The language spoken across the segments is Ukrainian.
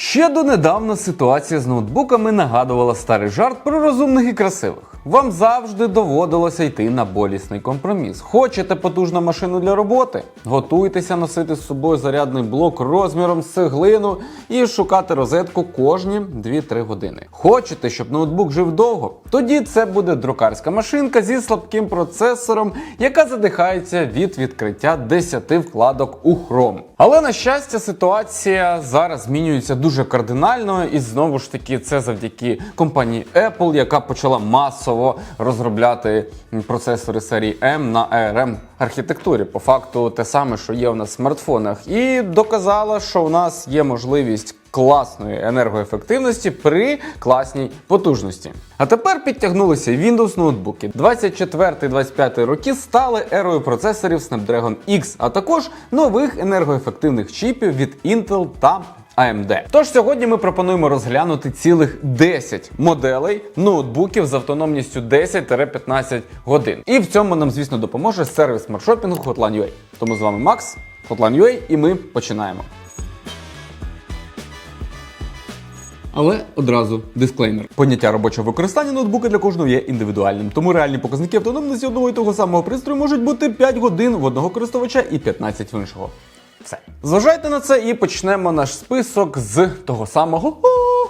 Ще донедавна ситуація з ноутбуками нагадувала старий жарт про розумних і красивих. Вам завжди доводилося йти на болісний компроміс. Хочете потужну машину для роботи? Готуйтеся носити з собою зарядний блок розміром з цеглину і шукати розетку кожні 2-3 години. Хочете, щоб ноутбук жив довго? Тоді це буде друкарська машинка зі слабким процесором, яка задихається від відкриття 10 вкладок у Chrome. Але на щастя, ситуація зараз змінюється дуже кардинально, і знову ж таки, це завдяки компанії Apple, яка почала масово розробляти процесори серії M на ARM архітектурі. По факту, те саме, що є у нас в смартфонах, і доказала, що у нас є можливість. Класної енергоефективності при класній потужності. А тепер підтягнулися Windows ноутбуки. 24-25 роки стали ерою процесорів Snapdragon X, а також нових енергоефективних чіпів від Intel та AMD. Тож сьогодні ми пропонуємо розглянути цілих 10 моделей ноутбуків з автономністю 10-15 годин. І в цьому нам, звісно, допоможе сервіс смартшопінгу Hotline.ua. Тому з вами Макс, Hotline.ua, і ми починаємо. Але одразу дисклеймер. Поняття робочого використання ноутбука для кожного є індивідуальним, тому реальні показники автономності одного і того самого пристрою можуть бути 5 годин в одного користувача і 15 в іншого. Все. Зважайте на це і почнемо наш список з того самого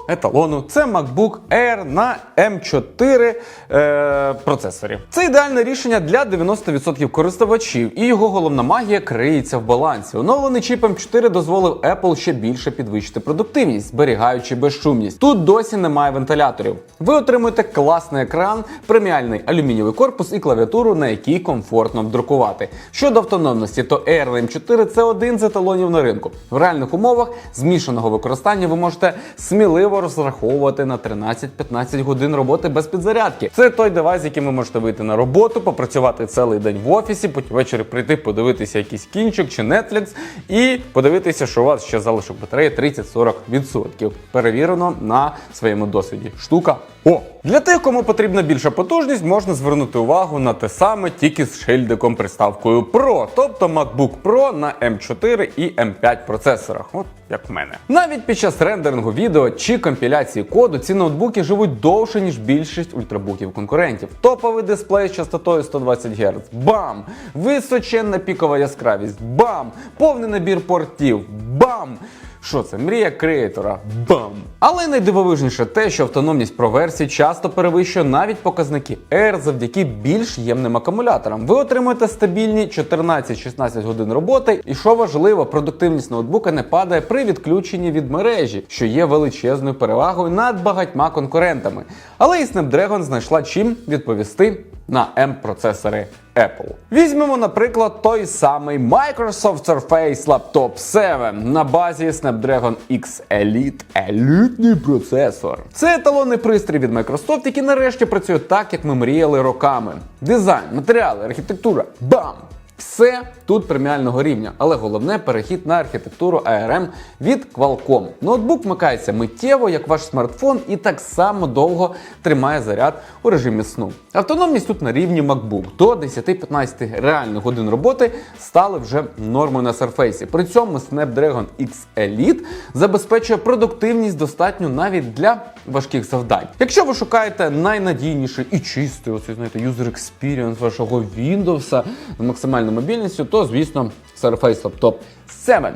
еталону. Це MacBook Air на M4 е, процесорі. Це ідеальне рішення для 90% користувачів, і його головна магія криється в балансі. Оновлений чіп M4 дозволив Apple ще більше підвищити продуктивність, зберігаючи безшумність. Тут досі немає вентиляторів. Ви отримуєте класний екран, преміальний алюмінієвий корпус і клавіатуру, на якій комфортно друкувати. Щодо автономності, то Air на M4 це один з еталонів на ринку. В реальних умовах змішаного використання ви можете сміливо розраховувати на 13-15 годин роботи без підзарядки. Це той девайс, яким ви можете вийти на роботу, попрацювати цілий день в офісі, потім ввечері прийти, подивитися якийсь кінчик чи Netflix і подивитися, що у вас ще залишок батареї 30-40%. Перевірено на своєму досвіді. Штука. О! Для тих, кому потрібна більша потужність, можна звернути увагу на те саме тільки з шильдиком приставкою Pro, тобто MacBook Pro на M4 і M5 процесорах, от як в мене. Навіть під час рендерингу відео чи компіляції коду ці ноутбуки живуть довше, ніж більшість ультрабуків конкурентів. Топовий дисплей з частотою 120 Гц. Бам! Височенна пікова яскравість. Бам! Повний набір портів. Бам! Що це? Мрія креатора. Бам! Але найдивовижніше те, що автономність про версії часто перевищує навіть показники R завдяки більш ємним акумуляторам. Ви отримуєте стабільні 14-16 годин роботи, і що важливо, продуктивність ноутбука не падає при відключенні від мережі, що є величезною перевагою над багатьма конкурентами. Але і Snapdragon знайшла чим відповісти на M-процесори Apple. Візьмемо, наприклад, той самий Microsoft Surface Laptop 7 на базі Snapdragon X Elite елітний процесор. Це еталонний пристрій від Microsoft, який нарешті працює так, як ми мріяли роками. Дизайн, матеріали, архітектура. Бам! Все тут преміального рівня, але головне перехід на архітектуру ARM від Qualcomm. Ноутбук вмикається миттєво, як ваш смартфон, і так само довго тримає заряд у режимі сну. Автономність тут на рівні MacBook. До 10-15 реальних годин роботи стали вже нормою на Surface. При цьому Snapdragon X Elite забезпечує продуктивність достатню навіть для важких завдань. Якщо ви шукаєте найнадійніший і чистий, оцей знаєте, user experience вашого Windows з максимальною мобільністю, то звісно Surface Laptop 7.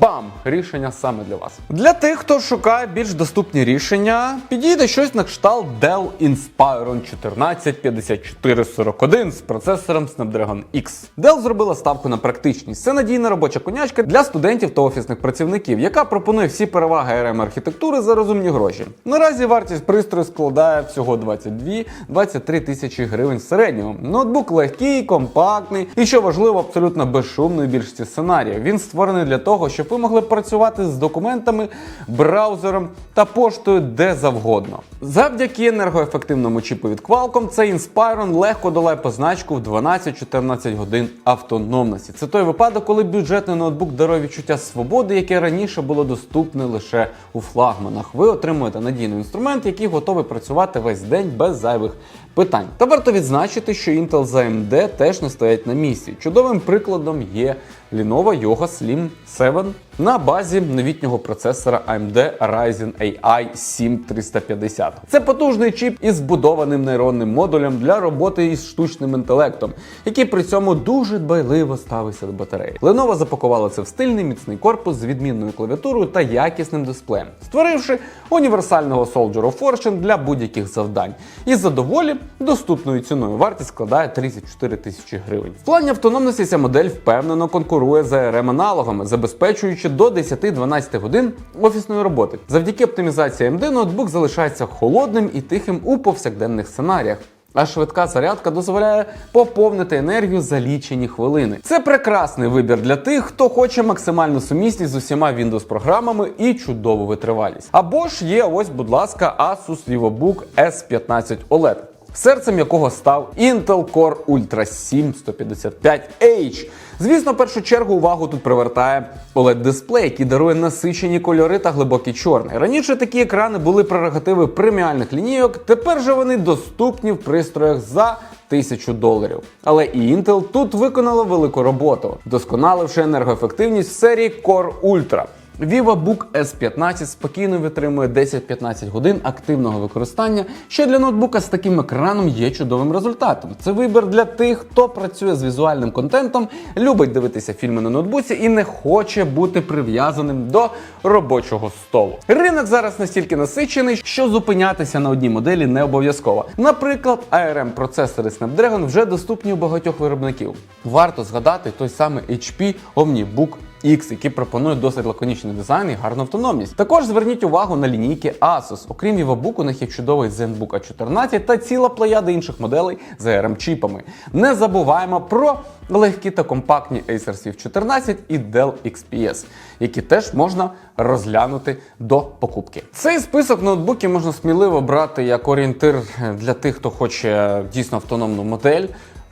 Бам! Рішення саме для вас. Для тих, хто шукає більш доступні рішення, підійде щось на кшталт Dell Inspiron 145441 з процесором Snapdragon X. Dell зробила ставку на практичність. Це надійна робоча конячка для студентів та офісних працівників, яка пропонує всі переваги rm архітектури за розумні гроші. Наразі вартість пристрою складає всього 22-23 тисячі гривень в середньому. Ноутбук легкий, компактний і, що важливо, абсолютно безшумний більшості сценаріїв. Він створений для того, щоб ви могли працювати з документами, браузером та поштою де завгодно. Завдяки енергоефективному чіпу від Qualcomm, цей Inspiron легко долає позначку в 12-14 годин автономності. Це той випадок, коли бюджетний ноутбук дарує відчуття свободи, яке раніше було доступне лише у флагманах. Ви отримуєте надійний інструмент, який готовий працювати весь день без зайвих питань. Та варто відзначити, що Intel з AMD теж не стоять на місці. Чудовим прикладом є Lenovo Yoga Slim 7 на базі новітнього процесора AMD Ryzen AI 7350. Це потужний чіп із збудованим нейронним модулем для роботи із штучним інтелектом, який при цьому дуже дбайливо ставиться до батареї. Lenovo запакувала це в стильний міцний корпус з відмінною клавіатурою та якісним дисплеєм, створивши універсального Soldier of Fortune для будь-яких завдань. І за доволі доступною ціною вартість складає 34 тисячі гривень. В плані автономності ця модель впевнено конкурує з ARM аналогами, забезпечуючи до 10-12 годин офісної роботи. Завдяки оптимізації AMD ноутбук залишається холодним і тихим у повсякденних сценаріях. А швидка зарядка дозволяє поповнити енергію за лічені хвилини. Це прекрасний вибір для тих, хто хоче максимальну сумісність з усіма Windows-програмами і чудову витривалість. Або ж є ось, будь ласка, Asus VivoBook S15 OLED. Серцем якого став Intel Core Ultra 7 155H. Звісно, в першу чергу увагу тут привертає oled дисплей який дарує насичені кольори та глибокий чорний. Раніше такі екрани були прерогативи преміальних лінійок, тепер же вони доступні в пристроях за тисячу доларів. Але і Intel тут виконала велику роботу, вдосконаливши енергоефективність серії Core Ultra. VivoBook S15 спокійно витримує 10-15 годин активного використання, що для ноутбука з таким екраном є чудовим результатом. Це вибір для тих, хто працює з візуальним контентом, любить дивитися фільми на ноутбуці і не хоче бути прив'язаним до робочого столу. Ринок зараз настільки насичений, що зупинятися на одній моделі не обов'язково. Наприклад, ARM процесори Snapdragon вже доступні у багатьох виробників. Варто згадати той самий HP OmniBook X, який пропонує досить лаконічний дизайн і гарну автономність. Також зверніть увагу на лінійки Asus. Окрім VivoBook, у них є чудовий ZenBook A14 та ціла плеяда інших моделей з ARM чіпами. Не забуваємо про легкі та компактні Acer Swift 14 і Dell XPS, які теж можна розглянути до покупки. Цей список ноутбуків можна сміливо брати як орієнтир для тих, хто хоче дійсно автономну модель.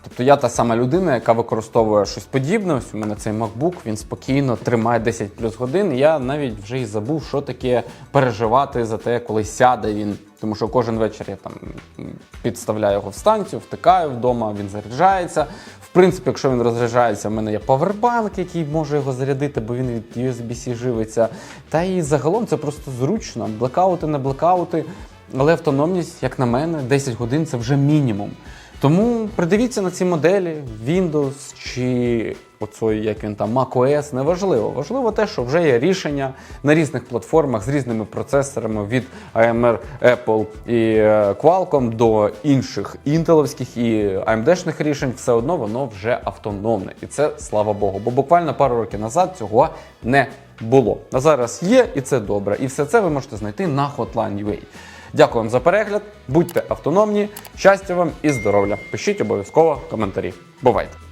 Тобто я та сама людина, яка використовує щось подібне. Ось у мене цей MacBook, він спокійно тримає 10 плюс годин. Я навіть вже і забув, що таке переживати за те, коли сяде він. Тому що кожен вечір я там підставляю його в станцію, втикаю вдома, він заряджається. В принципі, якщо він розряджається, в мене є павербанк, який може його зарядити, бо він від USB-C живиться. Та і загалом це просто зручно. Блекаути, не блекаути. Але автономність, як на мене, 10 годин це вже мінімум. Тому придивіться на ці моделі Windows чи оцой, як він там, macOS, неважливо. Важливо те, що вже є рішення на різних платформах з різними процесорами від AMR, Apple і е, Qualcomm до інших інтеловських і AMD-шних рішень, все одно воно вже автономне. І це слава Богу. Бо буквально пару років назад цього не було. А зараз є, і це добре. І все це ви можете знайти на Hotline.ua. Дякую вам за перегляд. Будьте автономні, щастя вам і здоров'я. Пишіть обов'язково коментарі. Бувайте!